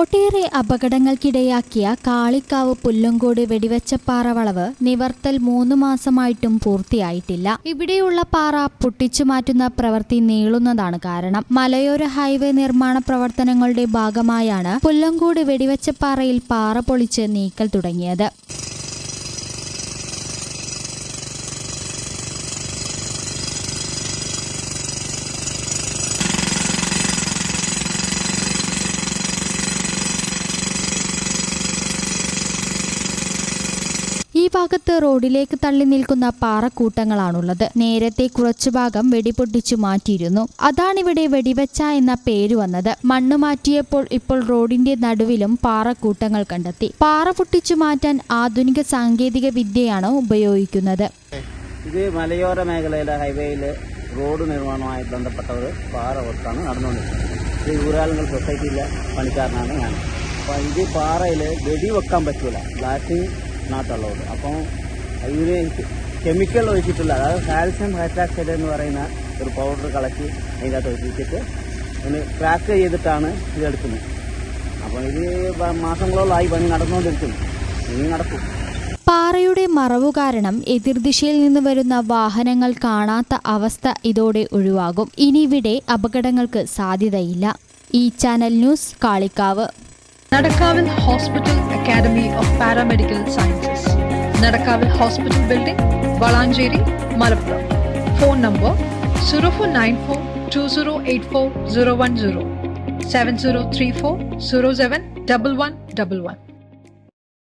ഒട്ടേറെ അപകടങ്ങൾക്കിടയാക്കിയ കാളിക്കാവ് പുല്ലങ്കോട് വെടിവെച്ച പാറവളവ് നിവർത്തൽ മൂന്ന് മാസമായിട്ടും പൂർത്തിയായിട്ടില്ല. ഇവിടെയുള്ള പാറ പൊട്ടിച്ചു മാറ്റുന്ന പ്രവൃത്തി നീളുന്നതാണ് കാരണം. മലയോര ഹൈവേ നിർമ്മാണ പ്രവർത്തനങ്ങളുടെ ഭാഗമായാണ് പുല്ലങ്കോട് വെടിവെച്ച പാറയിൽ പാറ പൊളിച്ച് നീക്കൽ തുടങ്ങിയത്. ഈ ഭാഗത്ത് റോഡിലേക്ക് തള്ളി നിൽക്കുന്ന പാറക്കൂട്ടങ്ങളാണുള്ളത്. നേരത്തെ കുറച്ചു ഭാഗം വെടിപൊട്ടിച്ചു മാറ്റിയിരുന്നു. അതാണിവിടെ വെടിവെച്ച എന്ന പേര് വന്നത്. മണ്ണ് മാറ്റിയപ്പോൾ ഇപ്പോൾ റോഡിന്റെ നടുവിലും പാറക്കൂട്ടങ്ങൾ കണ്ടെത്തി. പാറ പൊട്ടിച്ചു മാറ്റാൻ ആധുനിക സാങ്കേതിക വിദ്യയാണ് ഉപയോഗിക്കുന്നത്. ഇത് മലയോര മേഖലയിലെ ഹൈവേയിൽ റോഡ് നിർമ്മാണവുമായി ബന്ധപ്പെട്ട ഒരു പാറ വർക്കാണ് നടന്നുകൊണ്ടിരിക്കുന്നത്. ഇത് ഊരാളുകൾ സൊസൈറ്റിയിലെ പണിക്കാരനാണ് ഞാൻ. അപ്പോൾ ഇത് പാറയിൽ വെടി വെക്കാൻ പറ്റൂല നാട്ടുള്ളത് അപ്പം ഇതിന് കെമിക്കൽ ഒഴിച്ചിട്ടില്ല. അതായത് കാൽസ്യം ഹൈഡ്രാക്സൈഡ് എന്ന് പറയുന്ന ഒരു പൗഡർ കലക്കി അതിനകത്ത് ഒഴിച്ചിട്ട് ഒന്ന് ക്രാക്ക് ചെയ്തിട്ടാണ് ഇത് എടുക്കുന്നത്. അപ്പോൾ ഇത് മാസങ്ങളോളമായി പണി നടന്നുകൊണ്ടിരിക്കുന്നു. ഇനി നടക്കും. പാറയുടെ മറവു കാരണം എതിർദിശയിൽ നിന്ന് വരുന്ന വാഹനങ്ങൾ കാണാത്ത അവസ്ഥ ഇതോടെ ഒഴിവാകും. ഇനി ഇവിടെ അപകടങ്ങൾക്ക് സാധ്യതയില്ല. ഈ channel news Kalikavu. Nadakavil Hospital Academy of Paramedical Sciences. Nadakavil Hospital Building, Valanjeri, Malappuram. Phone number 0494 2084 010 7034 07 1111.